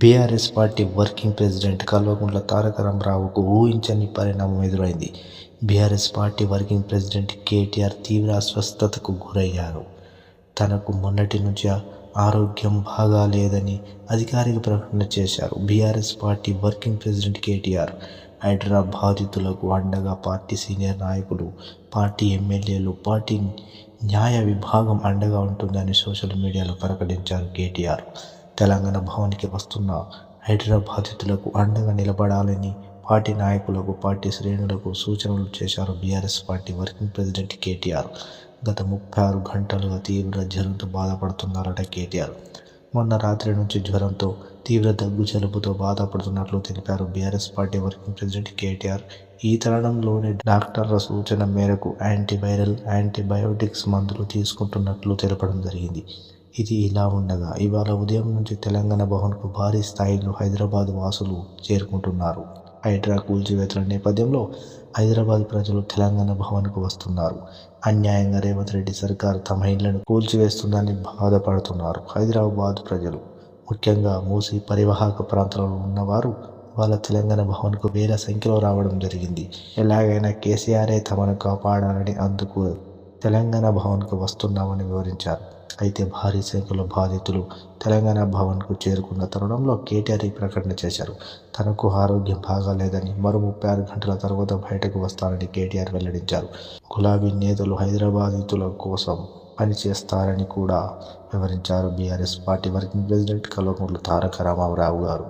BRS party working president Kalvakuntla Taraka రామారావుకు ఊహించని పరిణామం ఎదురైంది. BRS party working president KTR తీవ్ర అస్వస్థతకు గురయ్యారు. తనకు మొన్నటి నుంచి ఆరోగ్యం బాగాలేదని అధికారిక ప్రకటన చేశారు. BRS party working president KTR Hyderabad బాధితులకు అండగా పార్టీ సీనియర్ నాయకులు పార్టీ ఎమ్మెల్యేలు పార్టీ న్యాయ విభాగం అండగా ఉంటుందని సోషల్ మీడియాలో ప్రకటించారు కేటీఆర్. తెలంగాణ భవన్కి వస్తున్న హైదరాబాద్ బాధితులకు అండగా నిలబడాలని పార్టీ నాయకులకు పార్టీ శ్రేణులకు సూచనలు చేశారు BRS party working president KTR. గత ముప్పై ఆరు గంటలుగా తీవ్ర జ్వరంతో బాధపడుతున్నారట కేటీఆర్. మొన్న రాత్రి నుంచి జ్వరంతో తీవ్ర దగ్గు జలుబుతో బాధపడుతున్నట్లు తెలిపారు BRS party working president KTR. ఈ తరుణంలోనే డాక్టర్ల సూచన మేరకు యాంటీవైరల్ యాంటీబయోటిక్స్ మందులు తీసుకుంటున్నట్లు తెలపడం జరిగింది. ఇది ఇలా ఉండగా ఇవాళ ఉదయం నుంచి తెలంగాణ భవన్కు భారీ స్థాయిలో హైదరాబాద్ వాసులు చేరుకుంటున్నారు. హైడ్రా కూల్చివేతల నేపథ్యంలో హైదరాబాద్ ప్రజలు తెలంగాణ భవన్కు వస్తున్నారు. అన్యాయంగా రేవంత్ రెడ్డి సర్కార్ తమ ఇళ్ళను కూల్చివేస్తుందని బాధపడుతున్నారు హైదరాబాద్ ప్రజలు. ముఖ్యంగా మూసి పరివాహక ప్రాంతాలలో ఉన్నవారు వాళ్ళ తెలంగాణ భవన్కు వేల సంఖ్యలో రావడం జరిగింది. ఎలాగైనా కేసీఆరే తమను కాపాడాలని అందుకు తెలంగాణ భవన్కు వస్తున్నామని వివరించారు. అయితే భారీ సంఖ్యలో బాధితులు తెలంగాణ భవన్కు చేరుకున్న తరుణంలో కేటీఆర్ ఈ ప్రకటన చేశారు. తనకు ఆరోగ్యం బాగాలేదని మరో ముప్పై ఆరు గంటల తర్వాత బయటకు వస్తారని కేటీఆర్ వెల్లడించారు. గులాబీ నేతలు హైదరాబాదితుల కోసం పనిచేస్తారని కూడా వివరించారు BRS party working president Kalvakuntla Taraka Ramarao గారు.